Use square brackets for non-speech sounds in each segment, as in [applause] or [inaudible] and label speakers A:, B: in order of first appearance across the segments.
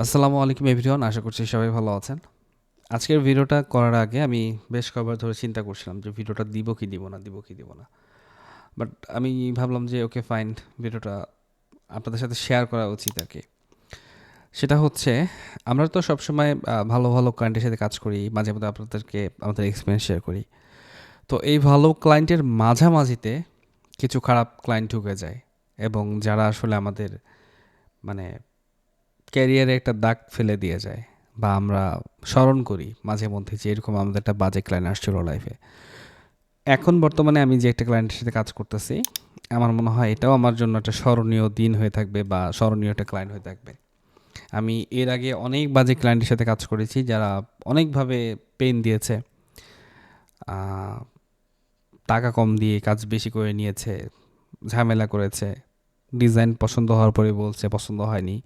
A: আসসালামু আলাইকুম এভরিওয়ান, আশা করছি সবাই ভালো আছেন। আজকের ভিডিওটা করার আগে আমি বেশ কয়েকবার ধরে চিন্তা করছিলাম যে ভিডিওটা দিব কি দিব না, দিব কি দিব না। বাট আমি ভাবলাম যে ওকে ফাইন ভিডিওটা আপনাদের সাথে শেয়ার করা উচিত আর কি। সেটা হচ্ছে, আমরা তো সবসময় ভালো ভালো ক্লায়েন্টের সাথে কাজ করি, মাঝে মধ্যে আপনাদেরকে, আমাদের এক্সপিরিয়েন্স শেয়ার করি। তো এই ভালো ক্লায়েন্টের মাঝামাঝিতে কিছু খারাপ ক্লায়েন্ট ঢুকে যায় এবং যারা আসলে আমাদের মানে ক্যারিয়ারে একটা দাগ ফেলে দিয়ে যায় বা আমরা স্মরণ করি মাঝে মধ্যে যে এরকম আমাদের একটা বাজে ক্লায়েন্ট আসছিল লাইফে এখন বর্তমানে আমি যে একটা ক্লায়েন্টের সাথে কাজ করতেছি, আমার মনে হয় এটাও আমার জন্য একটা স্মরণীয় দিন হয়ে থাকবে বা স্মরণীয় একটা ক্লায়েন্ট হয়ে থাকবে। আমি এর আগে অনেক বাজে ক্লায়েন্টের সাথে কাজ করেছি যারা অনেকভাবে পেন দিয়েছে। টাকা কম দিয়ে কাজ বেশি করে নিয়েছে, ঝামেলা করেছে ডিজাইন পছন্দ হওয়ার পরে বলছে পছন্দ হয়নি।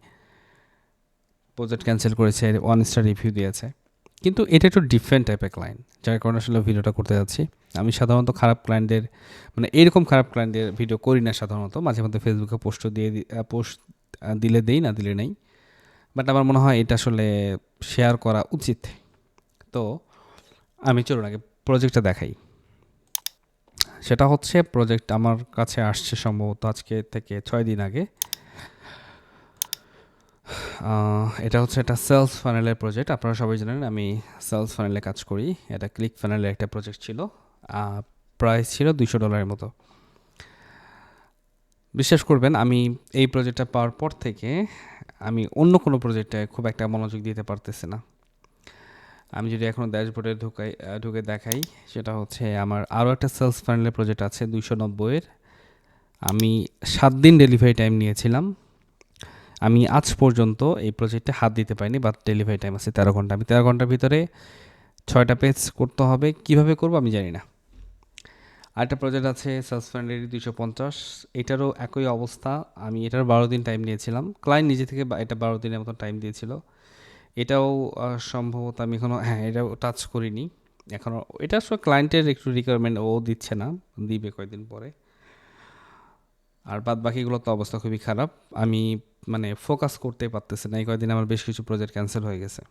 A: প্রজেক্ট ক্যান্সেল করেছে ওয়ান স্টার রিভিউ দিয়েছে। কিন্তু এটা একটু ডিফারেন্ট টাইপের ক্লায়েন্ট যার কারণে আসলে ভিডিওটা করতে যাচ্ছি। আমি সাধারণত খারাপ ক্লায়েন্টদের মানে এরকম খারাপ ক্লায়েন্টদের ভিডিও করি না সাধারণত। মাঝে মধ্যে ফেসবুকে পোস্ট দিয়ে পোস্ট দিলে দেই, না দিলে নেই। বাট আমার মনে হয় এটা আসলে শেয়ার করা উচিত। তো আমি চলুন আগে প্রজেক্টটা দেখাই। সেটা হচ্ছে প্রজেক্ট আমার কাছে আসছে সম্ভবত আজকে থেকে ছয় দিন আগে। এটা হচ্ছে একটা সেলস ফানেলের প্রজেক্ট আপনারা সবাই জানেন, আমি সেলস ফানেলে কাজ করি। এটা ক্লিক ফানেলের একটা প্রজেক্ট ছিল। প্রাইস ছিল দুইশো ডলারের মতো। বিশ্বাস করবেন, আমি এই প্রজেক্টটা পাওয়ার পর থেকে আমি অন্য কোনো প্রজেক্টে খুব একটা মনোযোগ দিতে পারতেছি না। আমি যদি এখনও ড্যাশবোর্ডে ঢুকাই ঢুকে দেখাই, সেটা হচ্ছে আমার আরও একটা সেলস ফানেলের প্রজেক্ট আছে দুইশো নব্বইয়ের। আমি সাত দিন ডেলিভারি টাইম নিয়েছিলাম। আমি আজ পর্যন্ত এই প্রজেক্টে হাত দিতে পারিনি বাট ডেলিভারি টাইম আছে তেরো ঘণ্টা। আমি তেরো ঘণ্টার ভিতরে ছয়টা পেজ করতে হবে, কীভাবে করব আমি জানি না। আরেকটা প্রজেক্ট আছে সাসপেন্ডের দুশো পঞ্চাশ, এটারও একই অবস্থা। আমি এটার বারো দিন টাইম নিয়েছিলাম। ক্লায়েন্ট নিজে থেকে বা- এটা বারো দিনের মতো টাইম দিয়েছিল। এটাও সম্ভবত আমি এখনও হ্যাঁ এটাও টাচ করিনি। এখনও এটা আসলে ক্লায়েন্টের একটু রিকোয়ারমেন্ট ও দিচ্ছে না, দিবে কয়েকদিন পরে। আর বাদ বাকিগুলো তো অবস্থা খুবই খারাপ। আমি মানে ফোকাস করতে পারতেছি না। এই কয়েকদিন আমার বেশ কিছু প্রজেক্ট ক্যান্সেল হয়ে গেছে।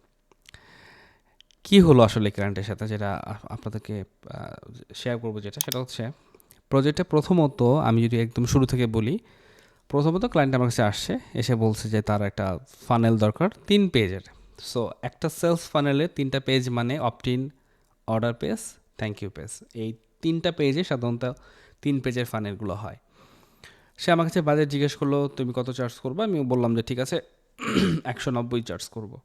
A: কি হলো আসলে ক্লায়েন্টের সাথে যেটা আপনাদেরকে শেয়ার করব যেটা? সেটা হচ্ছে প্রজেক্টে প্রথমত আমি যদি একদম শুরু থেকে বলি, প্রথমত ক্লায়েন্ট আমার কাছে আসছে, এসে বলছে যে তার একটা ফানেল দরকার, তিন পেজের সো একটা সেলস ফানেলে তিনটা পেজ মানে opt in order page thank you page এই তিনটা পেজে সাধারণত তিন পেজের ফানেলগুলো হয়। সে আমার কাছে বাজেট জিজ্ঞেস করল, তুমি কত চার্জ করবে? আমি বললাম যে, ঠিক আছে, একশো নব্বই চার্জ করব।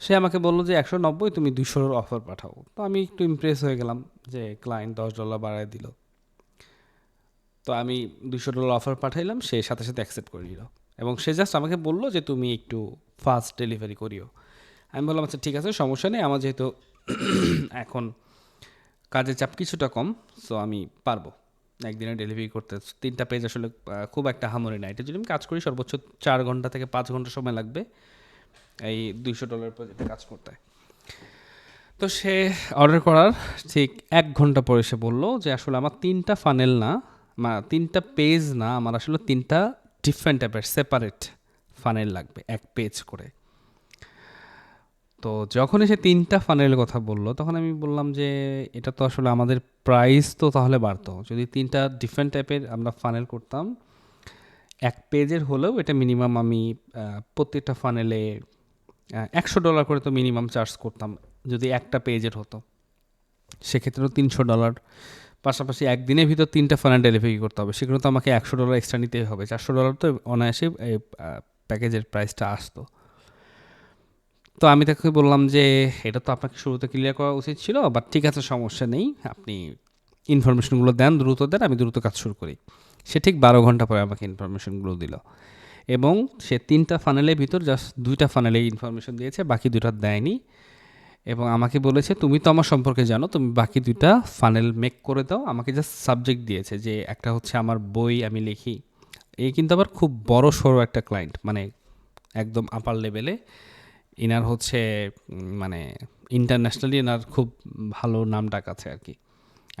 A: সে আমাকে বলল যে, একশো নব্বই তুমি দুশোর অফার পাঠাও। তো আমি একটু ইমপ্রেস হয়ে গেলাম যে ক্লায়েন্ট দশ ডলার বাড়ায় দিল। তো আমি দুশো ডলার অফার পাঠাইলাম, সে সাথে সাথে অ্যাকসেপ্ট করে নিল। এবং সে জাস্ট আমাকে বলল যে, তুমি একটু ফাস্ট ডেলিভারি করিও। আমি বললাম আচ্ছা ঠিক আছে, সমস্যা নেই, আমার যেহেতু এখন কাজের চাপ কিছুটা কম সো আমি পারব। একদিনে ডেলিভারি করতে। তিনটা পেজ আসলে খুব একটা হামরি না। এটা যদি আমি কাজ করি, সর্বোচ্চ চার ঘণ্টা থেকে পাঁচ ঘণ্টা সময় লাগবে এই দুইশো ডলার প্রজেক্টে কাজ করতে। তো সে অর্ডার করার ঠিক এক ঘণ্টা পরে সে বলল যে, আসলে আমার তিনটা ফানেল না তিনটা পেজ না, আমার আসলে তিনটা ডিফারেন্ট টাইপের সেপারেট ফানেল লাগবে, এক পেজ করে। তো যখন সে তিনটা ফানেলের কথা বলল, তখন আমি বললাম যে, এটা তো আসলে আমাদের প্রাইস তো তাহলে বাড়তো। যদি তিনটা ডিফারেন্ট টাইপের আমরা ফানেল করতাম, এক পেজের হলেও এটা মিনিমাম আমি প্রত্যেকটা ফানেলে একশো ডলার করে তো মিনিমাম চার্জ করতাম, যদি একটা পেজের হতো। সেক্ষেত্রেও তিনশো ডলার পাশাপাশি একদিনের ভিতর তিনটা ফানেল ডেলিভারি করতে হবে। সেগুলো তো আমাকে একশো ডলার এক্সট্রা নিতেই হবে। চারশো ডলার তো অনায়াসে প্যাকেজের প্রাইসটা আসতো। তো আমি তাকে বললাম যে, এটা তো আপনাকে শুরুতে ক্লিয়ার করা উচিত ছিল বাট ঠিক আছে, সমস্যা নেই। আপনি ইনফরমেশনগুলো দেন, দ্রুত দেন, আমি দ্রুত কাজ শুরু করি। সে ঠিক বারো ঘণ্টা পরে আমাকে ইনফরমেশনগুলো দিল। এবং সে তিনটা ফানেলের ভিতর জাস্ট দুইটা ফানেলে ইনফরমেশন দিয়েছে, বাকি দুটা দেয়নি। এবং আমাকে বলেছে, তুমি তো আমার সম্পর্কে জানো, তুমি বাকি দুইটা ফানেল মেক করে দাও। আমাকে জাস্ট সাবজেক্ট দিয়েছে যে, একটা হচ্ছে আমার বই আমি লিখি। এই কিন্তু আবার খুব বড় সড়ো একটা ক্লায়েন্ট মানে একদম আপার লেভেলে ইনার হচ্ছে মানে ইন্টারন্যাশনালি এনার খুব ভালো নাম ডাক আছে আর কি।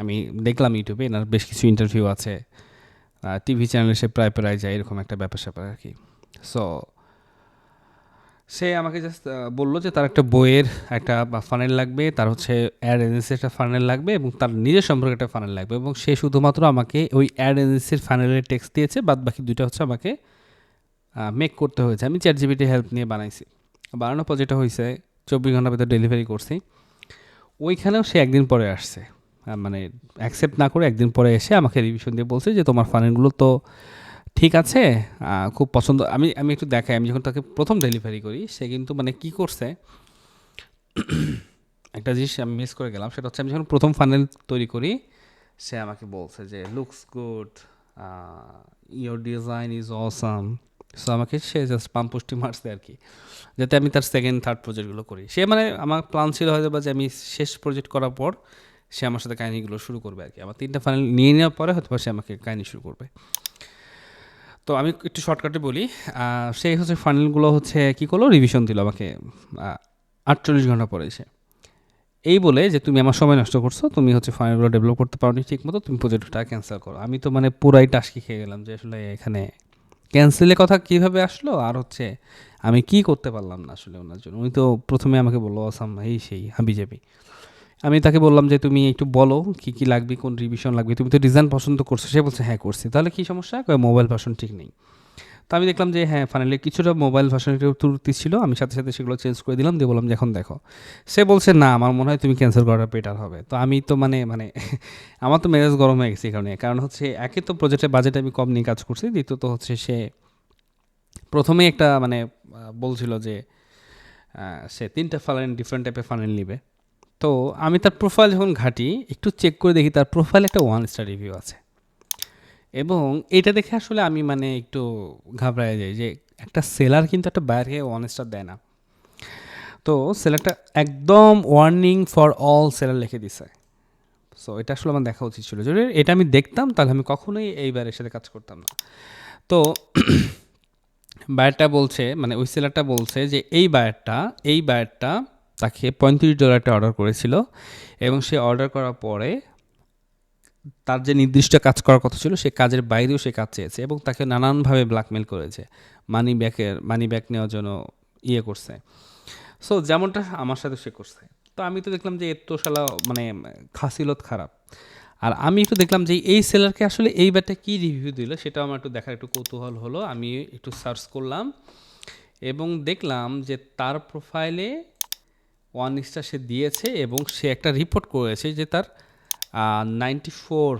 A: আমি দেখলাম ইউটিউবে এনার বেশ কিছু ইন্টারভিউ আছে। টিভি চ্যানেলে সে প্রায় প্রায় যায়, এরকম একটা ব্যাপার স্যাপার আর কি। সো সে আমাকে জাস্ট বলল যে তার একটা বইয়ের একটা ফানেল লাগবে, তার হচ্ছে অ্যাড এজেন্সির একটা ফানেল লাগবে এবং তার নিজের সম্পর্কে একটা ফানেল লাগবে এবং সে শুধুমাত্র আমাকে ওই অ্যাড এজেন্সির ফানেলের টেক্সট দিয়েছে বাদ বাকি দুইটা হচ্ছে আমাকে মেক করতে হয়েছে। আমি চ্যাট জিবিটি হেল্প নিয়ে বানাইছি। বানানোর পর যেটা হয়েছে চব্বিশ ঘণ্টার ভিতরে ডেলিভারি করছি। ওইখানেও সে একদিন পরে আসছে। মানে অ্যাকসেপ্ট না করে একদিন পরে এসে আমাকে রিভিশন দিয়ে বলছে যে, তোমার ফানেলগুলো তো ঠিক আছে খুব পছন্দ। আমি আমি একটু দেখাই, আমি যখন তাকে প্রথম ডেলিভারি করি, সে কিন্তু মানে কি করছে, [clears throat] একটা জিনিস আমি মিস করে গেলাম, সেটা হচ্ছে আমি যখন প্রথম ফানেল তৈরি করি, সে আমাকে বলছে যে looks good your design is awesome so আমাকে সে জাস্ট পাম্পোস্টি মারছে আর কি। যাতে আমি তার সেকেন্ড থার্ড প্রজেক্টগুলো করি। সে মানে আমার প্ল্যান ছিল হয়তো বা যে আমি শেষ প্রজেক্ট করার পর সে আমার সাথে কাহিনিগুলো শুরু করবে আর কি। আমার তিনটা ফাইনাল নিয়ে নেওয়ার পরে হয়তো সে আমাকে কাহিনি শুরু করবে। তো আমি একটু শর্টকাটে বলি সে হচ্ছে ফাইনালগুলো হচ্ছে কী করল? রিভিশন দিল আমাকে আটচল্লিশ ঘণ্টা পরে এসে। এই বলে যে তুমি আমার সময় নষ্ট করছ, তুমি হচ্ছে ফাইনালগুলো ডেভেলপ করতে পারোনি ঠিক মতো তুমি প্রজেক্টটা ক্যান্সেল করো। আমি তো মানে পুরাই টাস্কি খেয়ে গেলাম যে আসলে এখানে ক্যান্সেলের কথা কীভাবে আসলো? আর হচ্ছে, আমি কি করতে পারলাম না আসলে ওনার জন্য? উনি তো প্রথমে আমাকে বলল আসাম এই সেই হাবি যাবি আমি তাকে বললাম যে, তুমি একটু বলো, কি কি লাগবে, কোন রিভিশন লাগবে? তুমি তো ডিজাইন পছন্দ করছ। সে বলছে হ্যাঁ করছি। তাহলে কি সমস্যা? মোবাইল ভার্সন ঠিক নেই। তো আমি দেখলাম যে হ্যাঁ ফাইনালি কিছুটা মোবাইল ভার্সনের ত্রুটি ছিল। আমি সাথে সাথে সেগুলো চেঞ্জ করে দিলাম, দিয়ে বললাম যে, এখন দেখো। সে বলছে, না, আমার মনে হয় তুমি ক্যান্সেল করাটা বেটার হবে। তো আমি তো মানে মানে [laughs] আমার তো মেজাজ গরম হয়ে গেছে কারণে। কারণ হচ্ছে একে তো প্রজেক্টের বাজেট আমি কম নিয়ে কাজ করছি, দ্বিতীয়ত হচ্ছে সে প্রথমেই একটা মানে বলছিল যে সে তিনটা ফানেল ডিফারেন্ট টাইপের ফানেল নিবে। তো আমি তার প্রোফাইল যখন ঘাটি, একটু চেক করে দেখি, তার প্রোফাইল একটা ওয়ান স্টার রিভিউ আছে। এবং এটা দেখে আসলে আমি মানে একটু ঘাবড়ায় যাই যে একটা সেলার কিন্তু একটা বাইরে ওয়ান স্টার দেয় না। তো সেলারটা একদম ওয়ার্নিং ফর অল সেলার লিখে দিছে। সো এটা আসলে আমার দেখা উচিত ছিল। যদি এটা আমি দেখতাম, তাহলে আমি কখনোই এই বারের সাথে কাজ করতাম না। তো [clears throat] বায়ারটা বলছে মানে ওই সেলারটা বলছে যে এই বায়ারটা এই বায়ারটা তাকে পঁয়ত্রিশ ডলারটা অর্ডার করেছিল এবং সে অর্ডার করার পরে তার যে নির্দিষ্ট কাজ করার কথা ছিল, সে কাজের বাইরেও সে কাজ চেয়েছে এবং তাকে নানানভাবে ব্ল্যাকমেল করেছে। মানি ব্যাকের মানি ব্যাক নেওয়ার জন্য ইয়ে করছে। সো যেমনটা আমার সাথে সে করছে। তো আমি তো দেখলাম যে এর তো শালা মানে খাসিলত খারাপ। আর আমি একটু দেখলাম যে এই সেলারকে আসলে এই ব্যাটটা কী রিভিউ দিল সেটা আমার একটু দেখার একটু কৌতূহল হলো। আমি একটু সার্চ করলাম এবং দেখলাম যে তার প্রোফাইলে ওয়ান স্টার সে দিয়েছে এবং সে একটা রিপোর্ট করেছে যে তার নাইনটি ফোর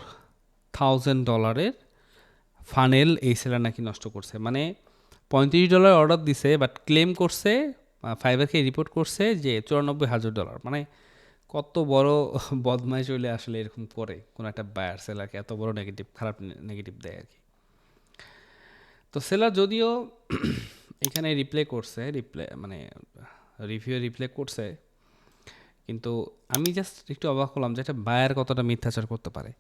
A: থাউজেন্ড ডলারের ফানেল এই সেলার নাকি নষ্ট করছে। মানে পঁয়ত্রিশ ডলার অর্ডার দিছে বাট ক্লেম করছে ফাইবারকে রিপোর্ট করছে যে চুরানব্বই হাজার ডলার মানে কত বড় [laughs] বদমাই চলে আসলে এরকম করে কোনো একটা বায়ার সেলারকে এত বড় নেগেটিভ খারাপ নেগেটিভ দেয় আর কি। তো সেলার যদিও [clears throat] এখানে রিপ্লে করছে রিপ্লে মানে রিভিউ রিপ্লে করছে কিন্তু আমি জাস্ট একটু অবাক হলাম যে একটা বায়ার কতটা মিথ্যাচার করতে পারে।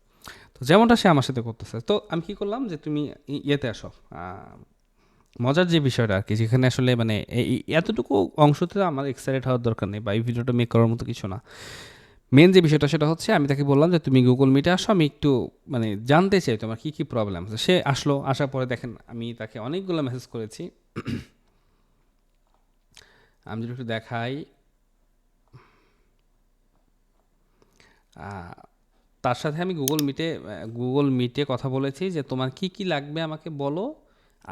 A: তো যেমনটা সে আমার সাথে করতেছে। তো আমি কি করলাম যে তুমি ইয়েতে আসো। মজার যে বিষয়টা আর কি, যেখানে আসলে মানে এতটুকু অংশতে আমার এক্সাইটেড হওয়ার দরকার নেই বা এই ভিডিওটা মেক করার মতো কিছু না। মেন যে বিষয়টা সেটা হচ্ছে, আমি তাকে বললাম যে তুমি গুগল মিটে আসো, আমি একটু মানে জানতে চাই তোমার কী কী প্রবলেম আছে সে আসলো, আসার পরে দেখেন আমি তাকে অনেকগুলো মেসেজ করেছি। [coughs] আমি যদি একটু দেখাই তার সাথে আমি গুগল মিটে গুগল মিটে কথা বলেছি যে তোমার কি কি লাগবে আমাকে বলো,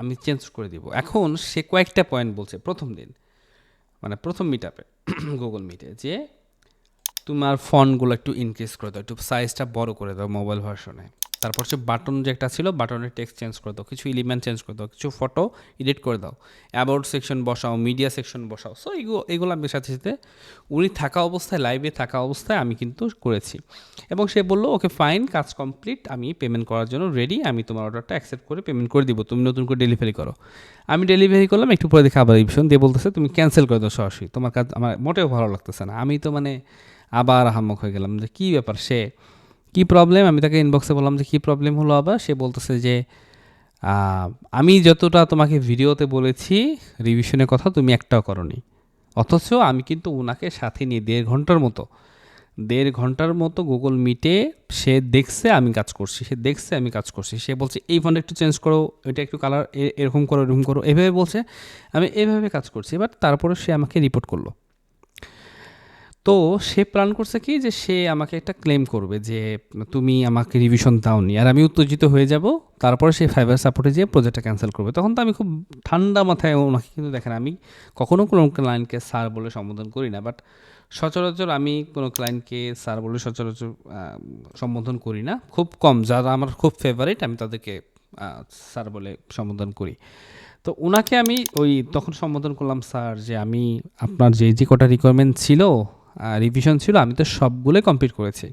A: আমি চেঞ্জ করে দিব। এখন সে কয়েকটা পয়েন্ট বলছে প্রথম দিন মানে প্রথম মিট আপে গুগল মিটে যে তোমার ফোনগুলো একটু ইনক্রিজ করে দাও, একটু সাইজটা বড় করে দাও মোবাইল ভার্সনে তারপর হচ্ছে বাটন যে একটা ছিল বাটনের টেক্সট চেঞ্জ করে দাও, কিছু এলিমেন্ট চেঞ্জ করে দাও, কিছু ফটো এডিট করে দাও অ্যাবাউট সেকশন বসাও মিডিয়া সেকশন বসাও। সো এগুলো এগুলো আমি সাথে সাথে, উনি থাকা অবস্থায় লাইভে থাকা অবস্থায় আমি কিন্তু করেছি। এবং সে বলল, ওকে ফাইন কাজ কমপ্লিট আমি পেমেন্ট করার জন্য রেডি আমি তোমার অর্ডারটা অ্যাকসেপ্ট করে পেমেন্ট করে দিব, তুমি নতুন করে ডেলিভারি করো। আমি ডেলিভারি করলাম, একটু পরে দেখে আবার রিভিশন দিয়ে বলতেছে, তুমি ক্যান্সেল করে দাও, সরাসরি, তোমার কাজ আমার মোটেও ভালো লাগতেছে না। আমি তো মানে আবার হাম্মক হয়ে গেলাম যে, কী ব্যাপার সে? কী প্রবলেম আমি তাকে ইনবক্সে বললাম যে, কী প্রবলেম হলো আবার? সে বলতেছে যে আমি যতটা তোমাকে ভিডিওতে বলেছি রিভিশনের কথা তুমি একটাও করনি। অথচ আমি কিন্তু ওনাকে সাথে নিয়ে দেড় ঘণ্টার মতো, দেড় ঘণ্টার মতো গুগল মিটে সে দেখছে আমি কাজ করছি, সে দেখছে আমি কাজ করছি। সে বলছে, এই ফোনটা একটু চেঞ্জ করো, এটা একটু কালার এরকম করো এরকম করো। এভাবে বলছে, আমি এভাবে কাজ করছি। বাট তারপরে সে আমাকে রিপোর্ট করল। তো সে প্ল্যান করছে কি যে সে আমাকে একটা ক্লেম করবে যে তুমি আমাকে রিভিশন দাওনি আর আমি উত্তেজিত হয়ে যাব, তারপরে সে ফাইবার সাপোর্টে যেয়ে প্রজেক্টটা ক্যান্সেল করবে। তখন তো আমি খুব ঠান্ডা মাথায় ওনাকে কিন্তু দেখেন, আমি কখনও কোনো ক্লায়েন্টকে স্যার বলে সম্বোধন করি না বাট সচরাচর আমি কোনো ক্লায়েন্টকে স্যার বলে সচরাচর সম্বোধন করি না। খুব কম, যারা আমার খুব ফেভারিট আমি তাদেরকে স্যার বলে সম্বোধন করি। তো ওনাকে আমি ওই তখন সম্বোধন করলাম স্যার যে আমি আপনার যে যে কটা রিকোয়ারমেন্ট ছিল রিভিশন ছিল, আমি তো সবগুলোই কমপ্লিট করেছি।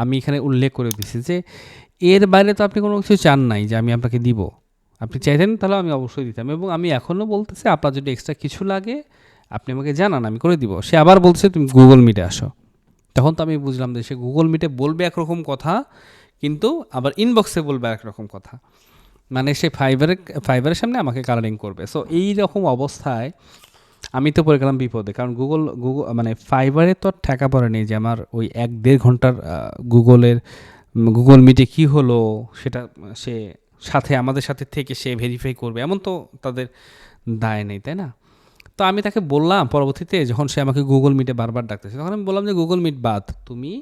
A: আমি এখানে উল্লেখ করে দিছি যে, এর বাইরে তো আপনি কোনো কিছু চান নাই যে আমি আপনাকে দিব। আপনি চাইতেন তাহলে আমি অবশ্যই দিতাম এবং আমি এখনও বলতেছি, আপনার যদি এক্সট্রা কিছু লাগে, আপনি আমাকে জানান, আমি করে দিব। সে আবার বলছে, তুমি গুগল মিটে আসো। তখন তো আমি বুঝলাম যে সে গুগল মিটে বলবে একরকম কথা, কিন্তু আবার ইনবক্সে বলবে একরকম কথা। মানে সে ফাইবারের ফাইবারের সামনে আমাকে কালারিং করবে। সো এই রকম অবস্থায় আমি তো পড়ে গেলাম বিপদে, কারণ গুগল গুগল মানে ফাইবারে তো ঠেকা পড়ে নেই যে আমার ওই এক দেড় ঘণ্টার গুগলের গুগল মিটে কি হলো সেটা সে সাথে, আমাদের সাথে থেকে সে ভেরিফাই করবে, এমন তো তাদের দায় নেই, তাই না? তো আমি তাকে বললাম পরবর্তীতে, যখন সে আমাকে গুগল মিটে বারবার ডাকতেছে, তখন আমি বললাম যে গুগল মিট বাদ, তুমি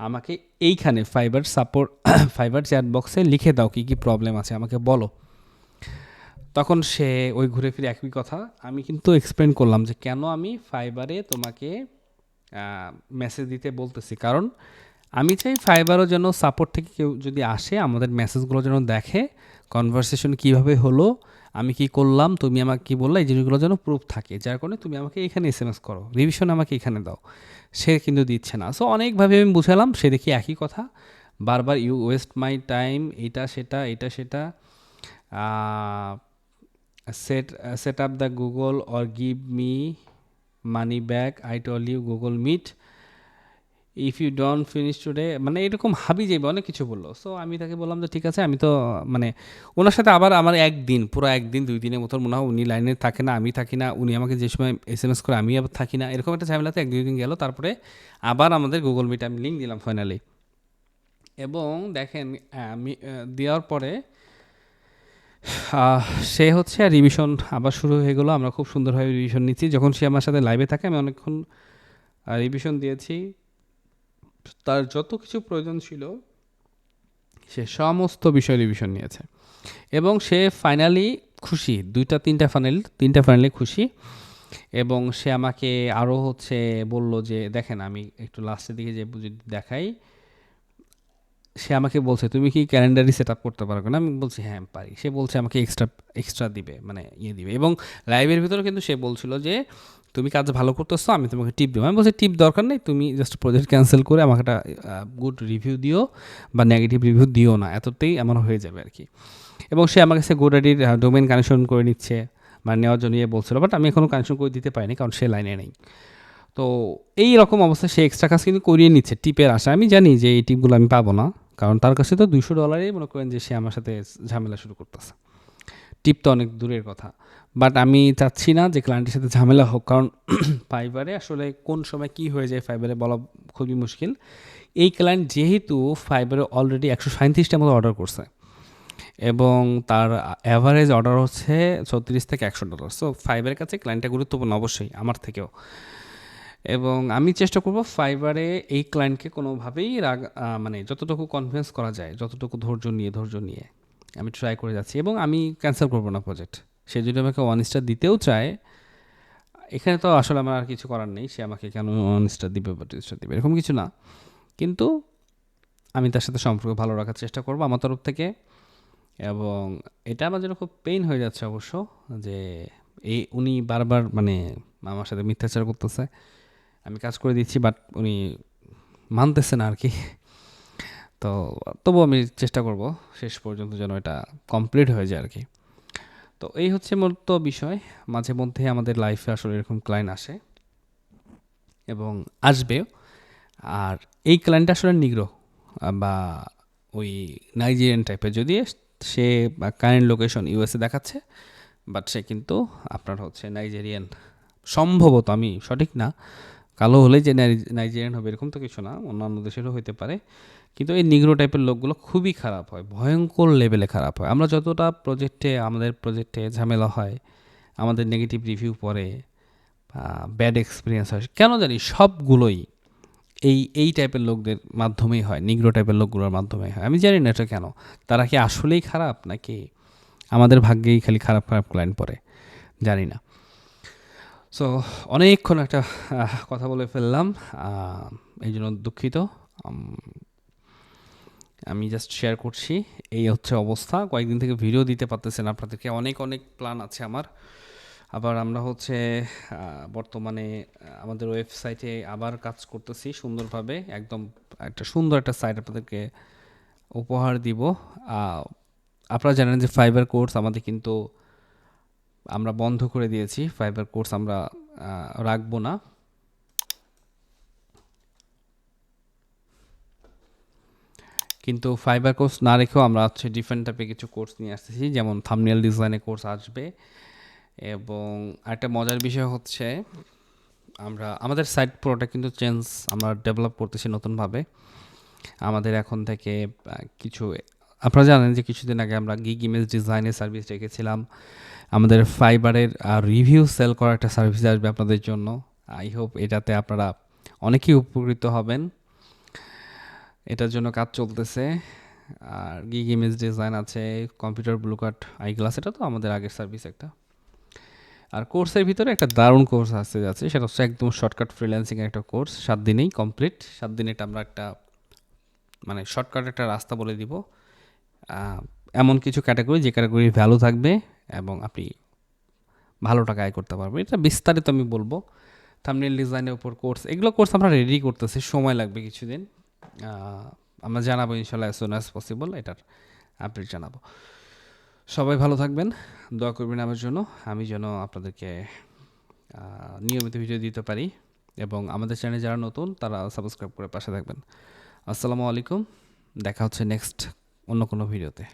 A: আমাকে এইখানে ফাইবার সাপোর্ট ফাইবার চ্যাট বক্সে লিখে দাও কী কী প্রবলেম আছে, আমাকে বলো। তখন সে ওই ঘুরে ফিরে একই কথা। আমি কিন্তু এক্সপ্লেন করলাম যে কেন আমি ফাইবারে তোমাকে মেসেজ দিতে বলতেছি। কারণ আমি চাই ফাইবারও যেন সাপোর্ট থেকে কেউ যদি আসে, আমাদের মেসেজগুলো যেন দেখে কনভারসেশন কীভাবে হলো, আমি কি করলাম, তুমি আমাকে কি বললে, এই জিনিসগুলো যেন প্রুফ থাকে। যার কারণে তুমি আমাকে এখানে এস এম এস করো রিভিশন আমাকে এখানে দাও। সে কিন্তু দিচ্ছে না। সো অনেকভাবে আমি বুঝালাম, সে দেখি একই কথা। বারবার ইউ ওয়েস্ট মাই টাইম এটা, সেটা এটা, সেটা। Set set up the Google or give me money back I tell you Google Meet if you don't finish today মানে এরকম হাবি যাবে অনেক কিছু বলল। সো আমি তাকে বললাম যে ঠিক আছে, আমি তো মানে ওনার সাথে আবার আমার একদিন, পুরো একদিন, দুই দিনের মতো মনে হয় উনি লাইনে থাকে না, আমি থাকি না, উনি আমাকে যে সময় এস এম এস করে আমি আবার থাকি না, এরকম একটা ঝামেলাতে এক, দুই দিন গেল। তারপরে আবার আমাদের গুগল মিটে আমি লিঙ্ক দিলাম ফাইনালি এবং দেখেন, আমি দেওয়ার পরে সে হচ্ছে আর রিভিশন আবার শুরু হয়ে গেলো। আমরা খুব সুন্দরভাবে রিভিশন নিচ্ছি। যখন সে আমার সাথে লাইভে থাকে, আমি অনেকক্ষণ রিভিশন দিয়েছি। তার যত কিছু প্রয়োজন ছিল, সে সমস্ত বিষয় রিভিশন নিয়েছে। এবং সে ফাইনালি খুশি। দুইটা, তিনটা ফাইনাল তিনটা ফাইনালি খুশি। এবং সে আমাকে আরও হচ্ছে বলল যে, দেখেন, আমি একটু লাস্টের দিকে যে দেখাই। সে আমাকে বলছে, তুমি কি ক্যালেন্ডারই সেট আপ করতে পারবে না আমি বলছি হ্যাঁ পারি। সে বলছে, আমাকে এক্সট্রা এক্সট্রা দিবে মানে ইয়ে দিবে। এবং লাইভের ভিতরে কিন্তু সে বলছিল যে, তুমি কাজ ভালো করতেছো, আমি তোমাকে টিপ দেবো। আমি বলছি, টিপ দরকার নেই, তুমি জাস্ট প্রজেক্ট ক্যান্সেল করে আমাকে একটা গুড রিভিউ দিও বা নেগেটিভ রিভিউ দিও না, এততেই আমার হয়ে যাবে আর কি। এবং সে আমার কাছে গোডাডির ডোমেন কানেকশন করে নিচ্ছে মানে নেওয়ার জন্য ইয়ে বলছিল বাট আমি এখনও কানেকশন করে দিতে পারিনি, কারণ সে লাইনে নেই। তো এই রকম অবস্থায় সে এক্সট্রা কাজ কিন্তু করিয়ে নিচ্ছে টিপের আশা। আমি জানি যে এই টিপগুলো আমি পাবো না, কারণ তার কাছে তো দুশো ডলারই মনে করেন যে সে আমার সাথে ঝামেলা শুরু করতেছে। টিপ তো অনেক দূরের কথা। বাট আমি চাচ্ছি না যে ক্লায়েন্টের সাথে ঝামেলা হোক, কারণ [clears throat] ফাইবারে আসলে কোন সময় কি হয়ে যায় ফাইবারে বলা খুবই মুশকিল। এই ক্লায়েন্ট যেহেতু ফাইবারে অলরেডি একশো সাঁত্রিশটার মতো অর্ডার করছে এবং তার অ্যাভারেজ অর্ডার হচ্ছে ছত্রিশ থেকে একশো ডলার সো ফাইবারের কাছে ক্লায়েন্টটা গুরুত্বপূর্ণ অবশ্যই, আমার থেকেও। এবং আমি চেষ্টা করব ফাইবারে এই ক্লায়েন্টকে কোনোভাবেই রাগ মানে যতটুকু কনভিন্স করা যায়, যতটুকু ধৈর্য নিয়ে ধৈর্য নিয়ে আমি ট্রাই করে যাচ্ছি এবং আমি ক্যান্সেল করব না প্রজেক্ট সে যদি আমাকে ওয়ান স্টার দিতেও চায়, এখানে তো আসলে আমার আর কিছু করার নেই, সে আমাকে কেন ওয়ান স্টার দিবে বা টু স্টার দিবে, এরকম কিছু না। কিন্তু আমি তার সাথে সম্পর্ক ভালো রাখার চেষ্টা করব আমার তরফ থেকে এবং এটা আমার জন্য খুব পেইন হয়ে যাচ্ছে অবশ্য যে এই উনি বারবার মানে আমার সাথে মিথ্যাচার করতেছে। আমি কাজ করে দিচ্ছি বাট উনি মানতেছে না আর কি তো, তবুও আমি চেষ্টা করব শেষ পর্যন্ত যেন এটা কমপ্লিট হয়ে যায় আর কি তো এই হচ্ছে মূলত বিষয়। মাঝে মধ্যে আমাদের লাইফে আসলে এরকম ক্লায়েন্ট আসে এবং আসবে। আর এই ক্লায়েন্ট আসলে নিগ্রহ, বা ওই নাইজেরিয়ান টাইপের যদি সে কারেন্ট লোকেশন ইউএসএ দেখাচ্ছে বাট সে কিন্তু আপনার হচ্ছে নাইজেরিয়ান সম্ভবত আমি সঠিক না কালো হলেই যে নাইজেরিয়ান হবে, এরকম তো কিছু না, অন্যান্য দেশেরও হতে পারে। কিন্তু এই নিগ্রো টাইপের লোকগুলো খুবই খারাপ হয়, ভয়ঙ্কর লেভেলে খারাপ হয়। আমরা যতটা প্রজেক্টে আমাদের প্রজেক্টে ঝামেলা হয়, আমাদের নেগেটিভ রিভিউ পড়ে ব্যাড এক্সপিরিয়েন্স হয়, কেন জানি সবগুলোই এই এই টাইপের লোকদের মাধ্যমেই হয়, নিগ্রো টাইপের লোকগুলোর মাধ্যমেই হয়। আমি জানি না এটা কেন, তারা কি আসলেই খারাপ নাকি আমাদের ভাগ্যেই খালি খারাপ খারাপ ক্লায়েন্ট পড়ে? জানি না। সো অনেকক্ষণ একটা কথা বলে ফেললাম এই জন্য দুঃখিত। আমি জাস্ট শেয়ার করছি। এই হচ্ছে অবস্থা। কয়েকদিন থেকে ভিডিও দিতে পারতেছেন আপনাদেরকে। অনেক অনেক প্ল্যান আছে আমার। আবার আমরা হচ্ছে বর্তমানে আমাদের ওয়েবসাইটে আবার কাজ করতেছি সুন্দরভাবে। একদম একটা সুন্দর একটা সাইট আপনাদেরকে উপহার দিব। আপনারা জানেন যে ফাইবার কোর্স আমাদের কিন্তু আমরা বন্ধ করে দিয়েছি ফাইবার কোর্স আমরা রাখব না। কিন্তু ফাইবার কোর্স না রেখেও আমরা হচ্ছে ডিফারেন্ট টাইপের কিছু কোর্স নিয়ে আসতেছি, যেমন থামনিয়াল ডিজাইনের কোর্স আসবে। এবং একটা মজার বিষয় হচ্ছে, আমরা, আমাদের সাইট পুরোটা কিন্তু চেঞ্জ আমরা ডেভেলপ করতেছি নতুনভাবে। আমাদের এখন থেকে কিছু আপনারা জানেন যে কিছুদিন আগে আমরা গিগ ইমেজ ডিজাইনের সার্ভিস রেখেছিলাম। আমাদের ফাইবারের রিভিউ সেল করার একটা সার্ভিস আসবে আপনাদের জন্য। আই হোপ এটাতে আপনারা অনেকেই উপকৃত হবেন। এটার জন্য কাজ চলতেছে। আর গিগ ইমেজ ডিজাইন আছে computer blue cut eye glass এটা তো আমাদের আগের সার্ভিস একটা। আর কোর্সের ভিতরে একটা দারুণ কোর্স আসতে যাচ্ছে, সেটা হচ্ছে একদম শর্টকাট ফ্রিল্যান্সিং একটা কোর্স সাত দিনেই কমপ্লিট সাত দিনে এটা আমরা একটা মানে শর্টকাট একটা রাস্তা বলে দিব। এমন কিছু ক্যাটাগরি যে ক্যাটাগরি ভ্যালু থাকবে এবং আপনি ভালো টাকা আয় করতে পারবেন। এটা বিস্তারিত আমি বলব। থামনেল ডিজাইনের উপর কোর্স এগুলো কোর্স আমরা রেডি করতেছি, সময় লাগবে কিছুদিন। আমরা জানাব ইনশাল্লাহ অ্যাজ সুন অ্যাজ পসিবল এটার আপডেট জানাব। সবাই ভালো থাকবেন, দোয়া করবেন আমার জন্য। আমি যেন আপনাদেরকে নিয়মিত ভিডিও দিতে পারি এবং আমাদের চ্যানেলে যারা নতুন, তারা সাবস্ক্রাইব করে পাশে থাকবেন। আসসালামু আলাইকুম, দেখা হচ্ছে নেক্সট অন্য কোনো ভিডিওতে